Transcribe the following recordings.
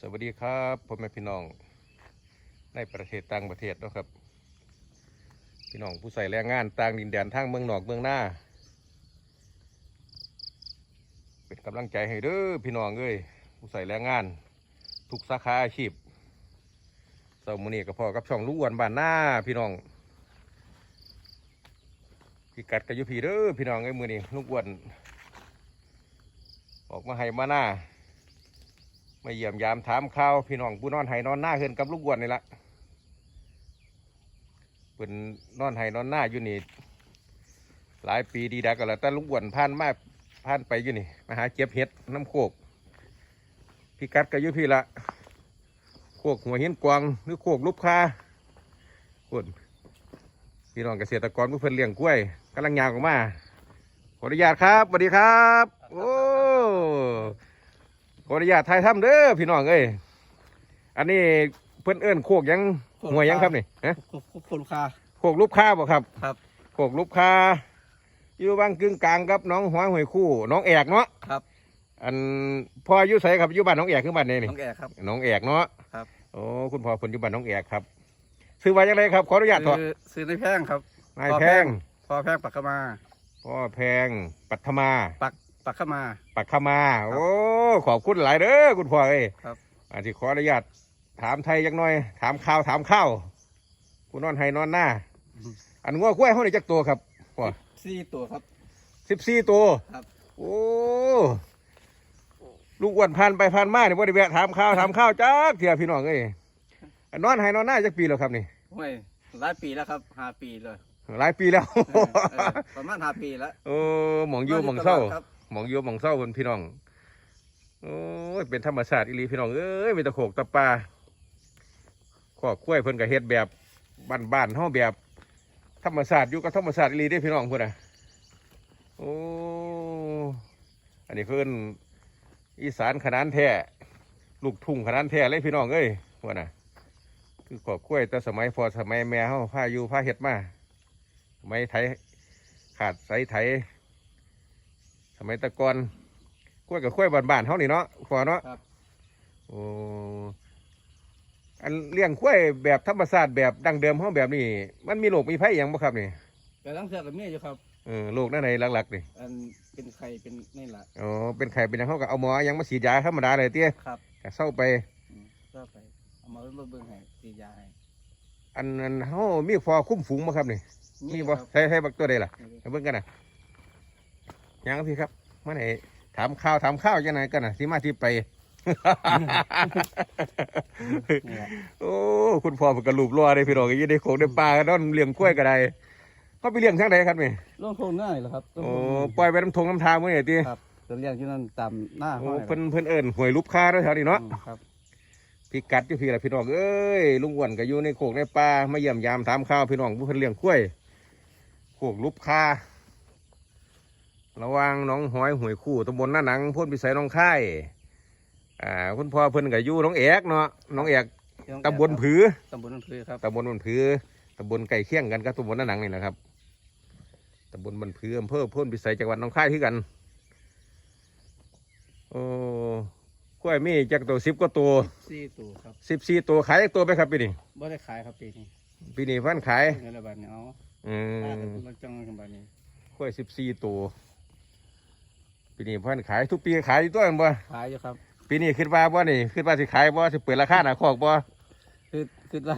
สวัสดีครับพ่อแม่พี่น้องในประเทศต่างประเทศนะครับ พี่น้องผู้ใส่แรงงานต่างดินแดนทางเมืองนอกเมืองหน้า เป็นกำลังใจให้เด้อพี่น้องเอ้ยผู้ใส่แรงงาน ทุกสาขาอาชีพเสาร์มื้อนี้ก็พอกับช่องลูกอ้วนบ้านหน้าพี่น้องพี่กัดกับยุพีเด้อพี่น้องเอ้ยมื้อนี้ลูกอ้วนออกมาให้มาหน้า มาเยี่ยมยามถามข่าวพี่น้องผู้นอนไห้นอนหน้าเฮือนกับลูกอ้วนนี่ละเป็นนอนไห้นอนหน้าอยู่นี่หลายปีดีดักกันแล้วแต่ลูกอ้วนผ่านมาผ่านไปอยู่นี่มาหาเก็บเห็ดน้ำโคกพี่กัดก็อยู่พี่ละโคกหัวหินกวางหรือโคกลูกคาคนพี่น้องเกษตรกรผู้เพิ่นเลี้ยงกล้วยกำลังยางออกมาขออนุญาตครับสวัสดีครับ โอ้ ขออนุญาตถ่ายทำเด้อพี่น้องเอ้ยอันนี้เพื่อนเอิ้นโคกหยังโคกหัวหยังครับนี่ฮะคนคาโคกลูกค้าบ่ครับ ครับโคกลูกค้าอยู่บางกึ่งกลางกับน้องหัวหวยคู่ น้องแอกเนาะครับ อันพ่ออยู่ไสครับอยู่บ้านน้องแอกคือบ้านนี้นี่น้องแก่ครับน้องแอกเนาะครับโอ้คุณพ่อเพิ่นอยู่บ้านน้องแอกครับซื้อไว้ยังไงครับขออนุญาตถอดซื้อซื้อในแพงครับนายพ่อแพงพอแพงปักขมาพ่อแพงปัทมาปัก ปักขมา ปักขมา โอ้ขอบคุณหลายเด้อคุณพ่อเอ้ยครับอันที่ขออนุญาตถามไทยจักหน่อย ถามข่าวถามข้าวผู้นอนให้นอนหน้าอันงัวกล้วยเขาได้จักตัวครับพ่อสี่ตัวครับ สิบสี่ตัวครับ โอ้ลูกอ้วนผ่านไปผ่านมาเนี่ยบ่ได้แวะถามข้าวถามข้าวจักเถียพี่น้องเอ้ยอันนอนให้นอนหน้าจักปีแล้วครับนี่ห้วยหลายปีแล้วครับห้าปีเลยหลายปีแล้ว เออเออประมาณห้าปีแล้วโอ้หมองอยู่หมองเศร้าครับ หมองอยู่หมองเศร้าเพิ่นพี่น้อง โอ้ย เป็นธรรมชาติอีหลีพี่น้อง เอ้ยมีตะโขกตะปลาขอกล้วยเพิ่นก็เฮ็ดแบบบ้านๆเฮาแบบธรรมชาติอยู่กับธรรมชาติอีหลีเด้พี่น้องพุ่นน่ะโอ้อันนี้เพิ่นอีสานขนานแท้ลูกทุ่งขนานแท้เลยพี่น้องเอ้ยพุ่นน่ะคือขอกกล้วยแต่สมัยพอสมัยแม่เฮาพาอยู่พาเฮ็ดมาสมัยไถขาดใสไถ สมัยแตะกอนกล้วยกับกล้วยบ้านๆเฮานี่เนาะพอเนาะครับ โอ้อันเลี้ยงกล้วยแบบธรรมชาติแบบดั้งเดิมเฮาแบบนี้ มันมีโรคมีภัยหยังบ่ครับนี่แต่ตั้งเสือกับเมียอยู่ครับ เออโรคนั่นในหลักๆนี่อันเป็นไข่เป็นนี่แหละอ๋อเป็นไข้เป็นหยังเฮาก็เอาหมอหยังมาฉีดยาธรรมดาเลยเตี้ยครับก็เศร้าไป อืมก็ไปเอามาเบิ่งให้ตียาให้อันนั้นเฮามีฟอคุ้มฝูงบ่ครับนี่มีบ่ครับใช้ใช้บักตัวใดล่ะนี่ให้เบิ่งกันน่ะ ยังพี่ครับมาไหนถามข่าวถามข้าวจังไหนกันน่ะที่มาที่ไปนี่แหละโอ้คุณพ่อเป็นกระลูบรัวเลยพี่น้องอยี่ในโขงในป่ากันนอนเลี้ยงกล้วยก็ได้เขาไปเลี้ยงทางใดครับนี่ลงโคงง่ายเหรอครับลงโอ้โคงปล่อยไปน้ำทงน้ำทางมื่อไหร่ตีครับจะเรียกที่นั่นตามหน้าโอ้ห้อยเพิ่นเพิ่นเอิญหวยลูกค้าด้วยแถวนี้เนาะอืมครับพี่กัดอยู่พี่ละพี่น้องเอ้ยลุงอ้วนก็อยู่ในโขงในป่ามาเยี่ยมยามถามข่าวพี่น้องผู้เพิ่นเลี้ยงกล้วยโขงลูกค้า ระหว่างหน้องหอยหวยคู่ตำบลหน้าหนังพ่นพิสัยหน้องค่ายอ่าคุณพ่อเพิ่นก็อยู่หน้องเอกเนาะหน้องเอกตำบลผือตำบลนั่นคือครับตำบลบันพือตำบลไก่เคียงกันกับตำบลนาหนังนี่แหละครับตำบลบันพืออำเภอพ้นพิสัยจังหวัดหน้องคายที่กันโอ้กล้วยมีจากตัวสิบก็ตัวสี่ตัวครับสิบสี่ตัวขายจากตัวไปครับปีนี้บ่ได้ขายครับปีนี้ปีนี้พันขายเงินละบาทเนี่ยเอาอืค่ามกันจังกันบาทนี้กล้วยสิบสี่ตัว ปีนี้พันขายทุกปีขายอยู่ตัวกันบ่ขายอยู่ครับปีนี้คิดว่าบ่นี่คิดว่าสิขายบ่สิเปิดราคาหนาคอกบ่คือคือได้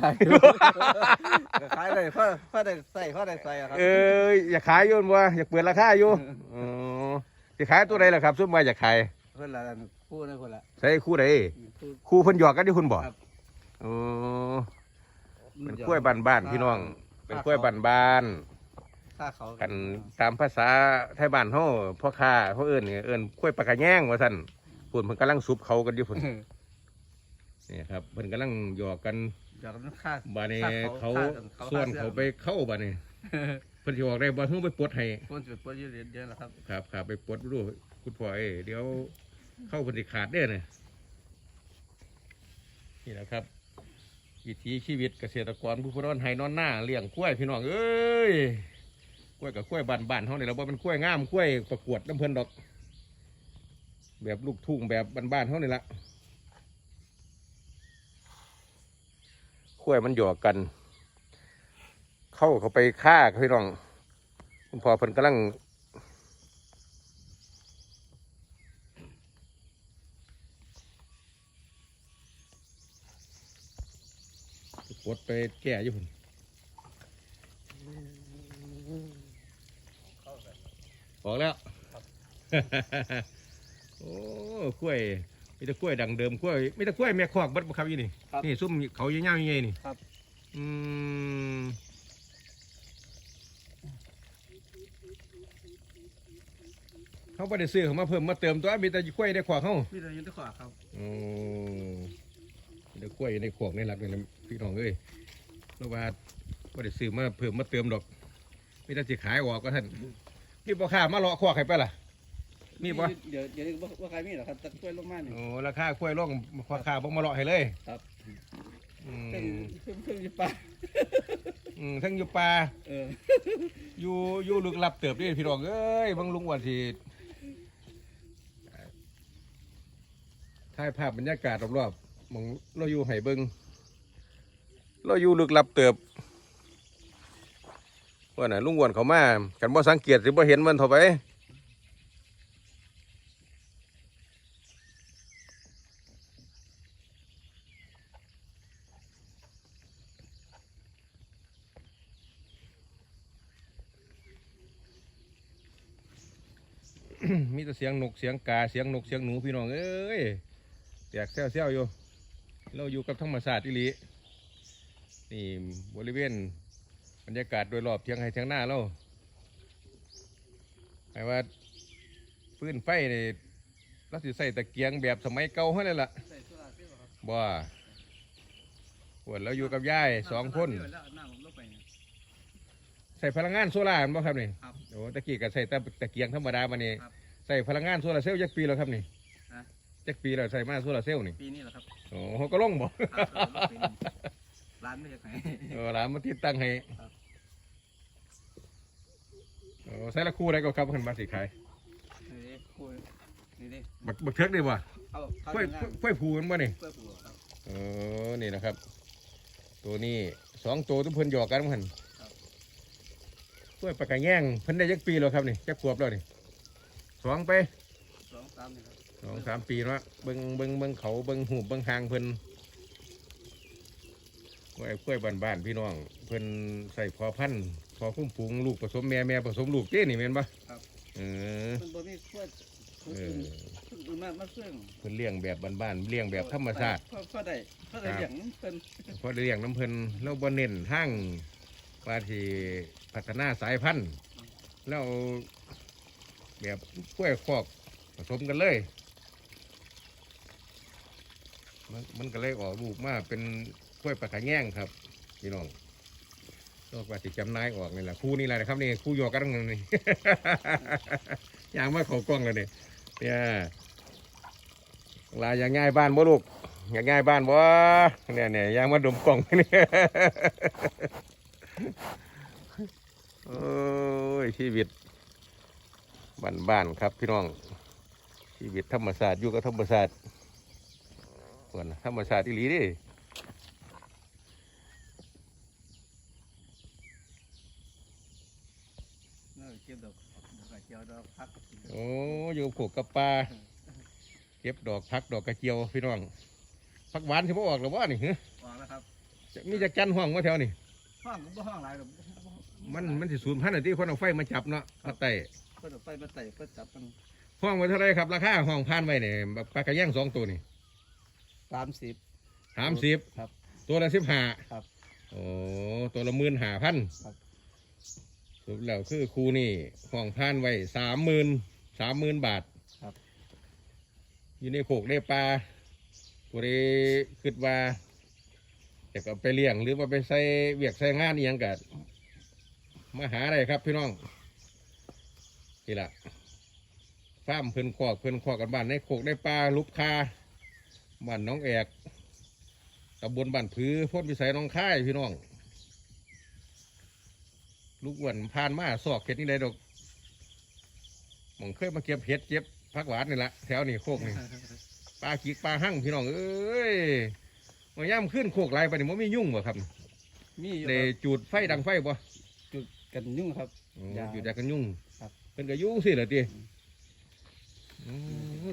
ขายเลยข้อข้อได้ใส่ข้อได้ใส่อะครับเอออยากขายอยู่บ่อยากเปิดราคาอยู่อ๋อสิขายตัวใดล่ะครับซุ่มมาอยากขายเพื่อนละคู่นะคนละใช้คู่ใดคู่คู่เพิ่นหยอกกันที่คุณบอกครับโอ้เป็นกล้วยบ้านๆพี่น้อง เป็นกล้วยบ้าน ค่าเขาๆกันตามภาษาไทยบ้านเฮาพ่อค้าเขาเอิ้นนี่เอิ้นกล้วยปากกะแยงว่าซั่นพุ่นเพิ่นกำลังซุบเขากันอยู่พุ่นนี่ครับเพิ่นกำลังหยอกกันอยากนั้นค่าบาดนี้เขาค่ส่วนเขาไปเข้าบาดนี้เพิ่นสิออกได้บ่เพิ่นไปปลดให้ คนจะไปปลดยืดเยอะแล้วครับครับครับไปปลดดูคุณพ่อเอ้ยเดี๋ยวเข้าเพิ่นสิขาดเด้อเนี่ยนี่แหละครับวิถีชีวิตเกษตรกรผู้พนอนไห้นอนหน้าเลี้ยงกล้วยพี่น้องเอ้ย กล้วยกับกล้วยบานบานๆเฮานี่แหละว่าเป็นกล้วยงามกล้วยประกวดน้ำเพิ่นดอก แบบลูกทุ่งแบบบานบานๆเฮานี่ละขั้วยมันหยอกกัน เข้าเขาไปฆ่าพี่น้อง คุณพ่อเพิ่นกำลังกดไปแก่อยู่พุ่น ออกแล้วโอ้กล้วยมีแต่กล้วยดังเดิมกล้วยมีแต่กล้วยแม่คอกเบัดบ่ครับยี่นี่ครับนี่ซุ่มเขายาวๆยังไงนี่ครับ อืมเขาไม่ได้ซื้อเขามาเพิ่มมาเติมตัวมีแต่กล้วยในขวากเขามีแต่อยืนตะขวาครับโอ้มีแต่กล้วยในขวากในหลักนี่นะพี่น้องเอ้ยเพราะว่าไม่ได้ซื้อมาเพิ่มมาเติมดอกมีแต่สิขายออกก็ท่าน มีพ่อค้ามาเลาะขวากให้ไปล่ะ มีบ่เดี๋ยวเดี๋ยวว่าว่าใครมีเหรอครับตะกล้วยลงมาเนี่ยโอ้ราคากล้วยร่องพ่อค้าบ่มาเลาะให้เลยครับอืเพิ่งมเพิ่งเพิ่งอยู่ป่าอืมทั้งอยู่ป่าเอออยู่อยู่ลึกลับเติบนี่พี่น้องเอ้ยบางลุงวันที่ถ่ายภาพบรรยากาศรอบๆหมองเราอยู่ไห้เบิงเราอยู่ลึกลับเติบ ว่าน่ะลุงอ้วนเขามากันบ่สังเกตสิบ่เห็นมันเท่าไปมีแต่เสียงนกเสียงกาเสียงนกเสียงหนูพี่น้องเอ้ยแตกแซวๆอยู่ เราอยู่กับธรรมศาสตร์อีหลีนี่บริเวณ บรรยากาศโดยรอบเทียงให้เทียงหน้าเราหมายว่าปืนไฟนี่เราสิใส่ตะเกียงแบบสมัยเก่าเท่านั้นล่ะใส่โซลาร์เซลล์เหรอครับบ่ปวดเราอยู่กับยายสองคนแล้วเอาน้ำผมลงไปเนี่ยใส่พลังงานโซล่าร์บ่ครับนี่ครับโอ้ตะกี้ก็ใส่แต่ตะเกียงธรรมดามานี่ครับใส่พลังงานโซลาร์เซลล์จักปีแล้วครับนี่ฮะจักปีแล้วใส่มาโซลาร์เซลล์นี่ปีนี้เหรอครับโอ้เขาก็ลงบ่ครับเออลงปีนี้ร้านไม่ใช่ไหนเออร้านมาติดตั้งให้ครับ โอ้ใส่ละคู่ได้ก็ครับเพิ่นมาสิขายนี่ดิคุยนี่ดิบักบักเทิกได้บ่เอาเข้าค่อยทำงานค่อยผูมันบ่นี่เพื่อปลูกครับ เออนี่นะครับ ตัวนี้สองตัวทุกเพิ่นหยอกกันมั้งหั่นครับ กล้วยปากกาแย่งเพิ่นได้จักปีแล้วครับนี่จักขวบแล้วนี่สองไป สองสามนี่ครับสองสามปีแล้วเบิ่งเบิ่งเบิ่งเขาเบิ่งหูบเบิ่งหางเพิ่นกล้วยกล้วยบ้านๆพี่น้อง เพิ่นใส่พอพันธุ์ พอคุ้มปุงลูกผสมแม่แม่ผสมลูกเจ้นี่แม่นปะเออ มันบ่มีกล้วยเออื่อนอื่นมามาเสื่องเพิ่นเลี้ยงแบบบ้านๆเลี้ยงแบบธรรมชาติ พอพอได้พอได้อย่างเป็นเพราะเลี้ยงน้ำเพิ่นแล้วบ่เน้นทางว่าที่พัฒนาสายพันธุ์แล้วแบบกล้วยคอกผสมกันเลย มันมันก็เลยออกลูกมาเป็นกล้วยปลากระแง่งครับพี่น้อง นอกว่าสิจำนายออกนี่แหละคู่นี่แหละนะครับนี่คู่หยอกกันทั้งนั้นนี่ อย่างมาเขากล้องเลยเนี่ยเนี่ยลาอย่างง่ายบ้านบ่ลูกอยากง่ายบ้านบ่เนี่ยเนี่ยยางมาดมกล่องเนี่ยโอ้ยชีวิตบ้านบ้านครับพี่น้องชีวิตธรรมศาสตร์อยู่กับธรรมศาสตร์ส่วนธรรมศาสตร์อีหลีดิ เออเก็บดอกดอกกระเจียวดอกพักโอ้อยู่กับโขกกับปลาเก็บดอกพักดอกกระเจียวพี่น้องพักหวานที่พ่ออกหรือว่านี่ฮะออกแล้วครับจะมีจะจันห้องว่าแถวนี่ห้องก็บ่ห้องหลายหรอกมันมันสิสูญพันธุ์อะที่คนเอาไฟมาจับเนาะมาไต่เพิ่นเอาไปมาใส่เพิ่นจับมันห้องไว้เท่าไรครับราคาห้องพันไว้เนี่ยปลากระแยงสองตัวนี่สามสิบสามสิบครับ ตัวละสิบห้าครับโอ้ตัวละหมื่นห้าพันครับส รุปแล้วคือครูนี่ห้องพันไว้สามหมื่นสามหมื่นบาทครับ อยู่ในโขกในปลาตัวนี้คิดว่าจะก็ไปเลี้ยงหรือว่าไปใส่เวียกใส่งานอหยังกันมาหาอะไรครับพี่น้องนี่แหละฟาร์มเพิ่นคอกเพิ่นคอกกันบ้านในโขกในปลาลุกคาบ้านน้องแอกตำบลบ้านผือพ้นวิสัยหน้องค่ายพี่น้อง ลูกอ้วนผ่านมาสอกเห็ดนี่เลยดอกหมองเคยมาเก็บเห็ดเก็บผักหวานนี่แหละแถวนี้โคกนี่ปลาขีกปลาหั่งพี่น้องเอ้ยมาย่ำขึ้นโคกหลายไปนี่มันมียุ่งบ่ครับมีอยู่ได้ครับจูดไฟดังไฟบ่จุดกันยุ่งครับอ๋ยาออยู่แต่กันยุ่งครับ เป็นก็ยุ่งสิเหรอตี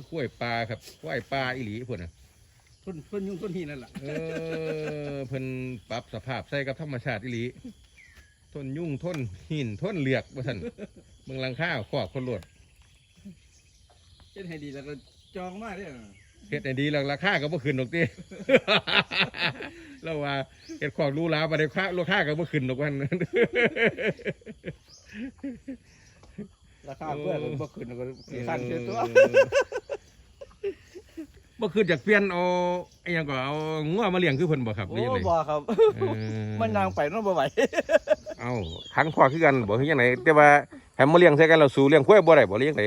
กล้วยปลาครับกล้วยปลาอีหลีพุ่นน่ะต้นต้นยุ่งต้นที่นั่นแหละเออเพิ่นปรับสภาพใส่กับธรรมชาติอีหลี ทนยุ่งทนหินทนเหลือกว่าซั่นเมืองหลังข้าวขอกคนโลดเฮ็ดให้ดีแล้วก็จองมากเลยเฮ็ดให้ดีแล้วราคาก็บ่ขึ้นดอกติแล้วว่าเฮ็ดของหรูหราบ่ได้ค่าราคาก็บ่ขึ้นดอกวัน ราคาเพื่อนก็บ่ขึ้นก็สี่ขั้นเสียตัวบ่คือจากเปลี่ยนเอาไอ้หยังก็เอางัวมาเลี้ยงคือเพิ่นบ่ครับหโอ้รือยังไงบ่ครับ เออ มันนางไปนั่นบ่ไหว เอาขังพ่อคือกันบ่คือจังไดแต่ว่าให้มาเลี้ยงใส่กันแล้วสู่เลี้ยงควายบ่ได้บ่เลี้ยงได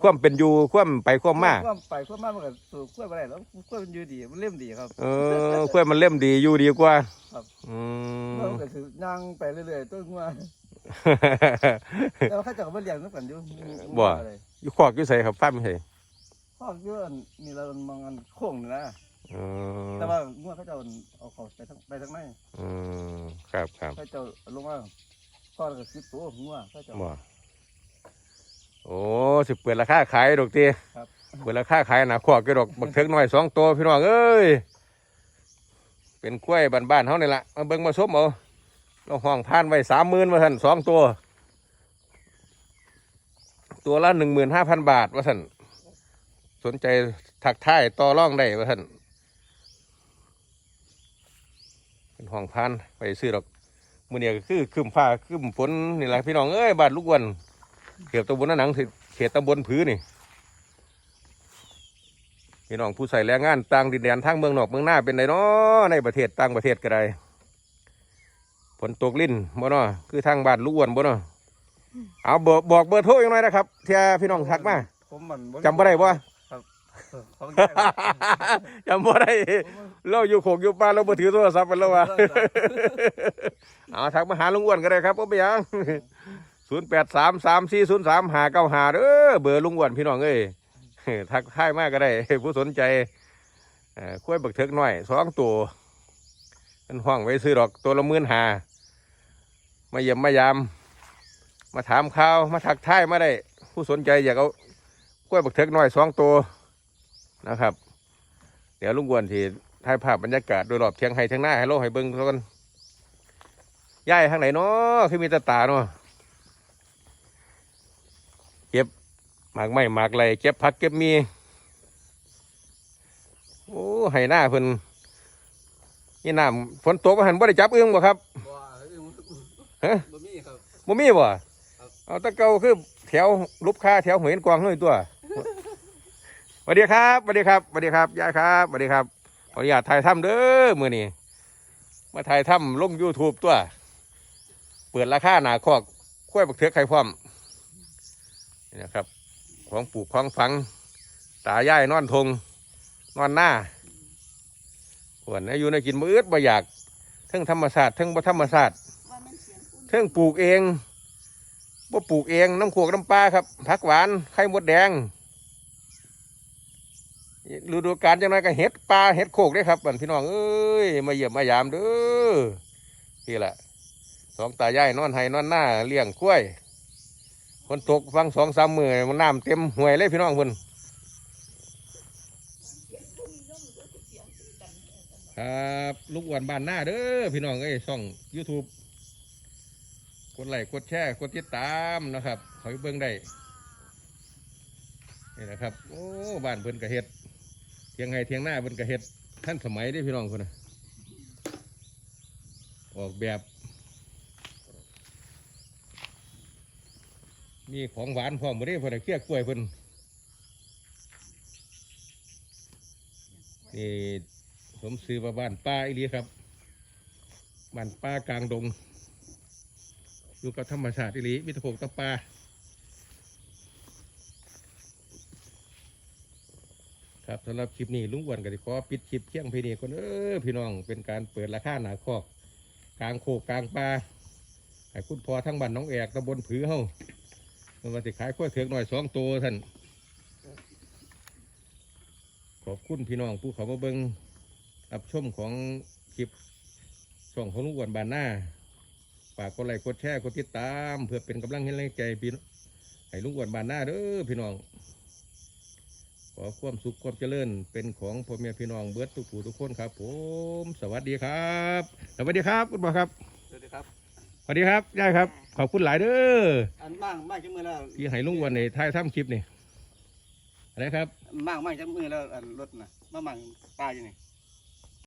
ความเป็นอยู่ความไปความมาความไปความมามันก็สู่กล้วยบ่ได้แล้วกล้วยมันอยู่ดีมันเล่มดีครับเออควายมันเล่มดีอยู่ดีกว่าครับอืกล้วยมมันก็สิย่างไปเรื่อยๆต้นงัวแต่ว่าเขาเจะก็บ่เลี้ยงนำกันอยู่บ่เลยอยู่คอกอยู่ไสครับฟาร์มอยู่ไสพอกอยู่อันนี่เรามองอันโค้งนี่นะเออแต่ว่างัวเขาเจะเอาเขาไปทางไปทางในอืมครับครับเขาเจะลงมาพ่อก็สิบตัวงัวเขาเจะ บ่โอ้สิเปิดราคาขายดอกติครับ เปิดราคาขายหนาคอกอยู่ดอกบักเถิกน้อยสองตัวพี่น้องเอ้ยเป็นกล้วยบ้านๆเฮานี่ล่ะมาเบิ่งมาชมเอาเราห้องผ่านไว้30,000ว่าซั่นสองตัว ตัวละ15,000บาทว่าซั่นสนใจถักท้ายต่อรองได้ว่าซั่นเป็น ห้องผ่านไปซื้อดอกมื้อนี้ก็คือครึมฟ้าครึมฝนนี่ล่ะพี่น้องเอ้ยบ้านลูกอ้วนเขตตำบลนาหนังถึงเขตตำบลผือนี่พี่น้องผู้ใส่แรงงานต่างดินแดนทางเมืองนอกเมืองหน้าเป็นไดเนาะในประเทศต่างประเทศก็ได้ฝนตกลิ้นบ่เนาะคือทางบ้านลูกอ้วนบ่เนาะเอาบอกบอกเบอร์โทรยังไงนะครับเทียพี่น้องทักมาผมมันจำบ่ได้บ่ เออเขาได้ครับจำบ่ได้เราอยู่โขกอยู่ป่าเราบ่ถือโทรศัพท์ไปแล้วว่าเอาทักมาหาลุงอ้วนก็ได้ครับบ่เป็นหยังศูนย์แปดสามสามสี่ศูนย์สามหาเก้าหาเด้อเบอร์ลุงอ้วนพี่น้องเอ้ยทักทายมากก็ได้ ผู้สนใจเอ่อคุ้วยบักเถิกน้อยสองตัวเป็นห้องไว้ซื้อดอกตัวละหมื่นหามาเยี่ยมมายาม มาถามข่าวมาทักทายมาได้ ผู้สนใจอยากเอากล้วยบักเถิกน้อยสองตัว นะครับ เดี๋ยวลุงอ้วนที่ถ่ายภาพบรรยากาศโดยรอบเทียงไห้เทียงหน้าให้โลกให้เบิ้งเท่ากันย้ายทางไหนเนาะคือมีแตาตาเนาะเก็บหมากไม้หมากไรเก็บผักเก็บมีโอ้ให้หน้าเพิ่นนี่น้ำฝนตกมาหันบ่ได้จับอึ้งบ่ครับบ่ฮะบ่มีครับบ่มีบ่ครับเอาแตะเกาคือแถวลุบค่าแถวเหวนกวางเฮ้ยตัวส วัสดีครับสวัสดีครับสวัสดีครับยายครับสวัสดีครับขออนุญาตถ่ายทำเด้อมือนี้มาถ่ายทำลง YouTube ตัว เปิดราคาหนาคอกคุ้วยบักเถือกไข่พร้อมนี่นะครับ ของปลูกของฝัง ตายายนอนทง นอนหน้าหวนอายุในกินมือดบ่อยากเทั้งธรรมศาสตร์เทั้งบ่ธรรมศาสตร์เทั้งปลูกเองบ่ปลูกเองน้ำขวกน้ำปลาครับผักหวานไข่มดแดง ฤดูกาลจังไรก็เห็ดปลาเห็ดโขกได้ครับพี่น้องเอ้ยมาเยี่ยมมายามเด้อนี่แหละสองตายายนอนไห้นอนหน้าเลี้ยงกล้วยคนตกฟังสองสามมือมันน้ำเต็มห่วยเลยพี่น้องคนครับลูกอ้วนบ้านหน้าเด้อพี่น้องเอ้ยช่อง YouTube กดไลค์กดแชร์กดติดตามนะครับขอให้เบิ่งได้นี่นะครับ โอ้บ้านเพิ่นกระเฮ็ด เทียงไห้เทียงหน้าเพิ่นกระเฮ็ดท่านสมัยเด้พี่น้องคนน่ะออกแบบ มีของหวานพร้อมบ่ได้เพิ่นนะเคี้ยกล้วยเพิ่นนี่ผมซื้อมาบ้านป้าอีลีครับ บ้านป้ากลางดง อยู่กับธรรมชาติอีลีมีแตะโขกตะปลา ครับสำหรับคลิปนี้ลุงอ้วนก็สิขอปิดคลิปเที่ยงพี่นี่คนเออพี่น้องเป็นการเปิดราคาหนาคอก กลางโคกกลางปลาให้คุณพอทั้งบ้านน้องแอกตำบลผือเฮามันมาติขายกล้วยเถือกหน่อยสองตัวท่านขอบคุณพี่น้องผู้เขามาเบิงรับชมของคลิปช่องของลุงอ้วนบานหน้าฝากกดไลค์กดแชร์กดติดตาม เพื่อเป็นกำลังให้แรงใจพี่น้องให้ลุงอ้วนบานหน้าเด้อพี่น้อง ขอความสุขความเจริญเป็นของพ่อแม่พี่น้องเบิร์ดทุกผู้ทุกคนครับ ผม สวัสดีครับ สวัสดีครับคุณพ่อครับ สวัสดีครับ สวัสดีครับยายครับ ขอบคุณหลายเด้ออันมั่งมั่งจังมือแล้วที่ให้ลุงอ้วนในท้ายทำคลิปนี่อะไรครับมั่งมั่งจังมือแล้วอันรถน่ะมามั่งป้าอยู่นี่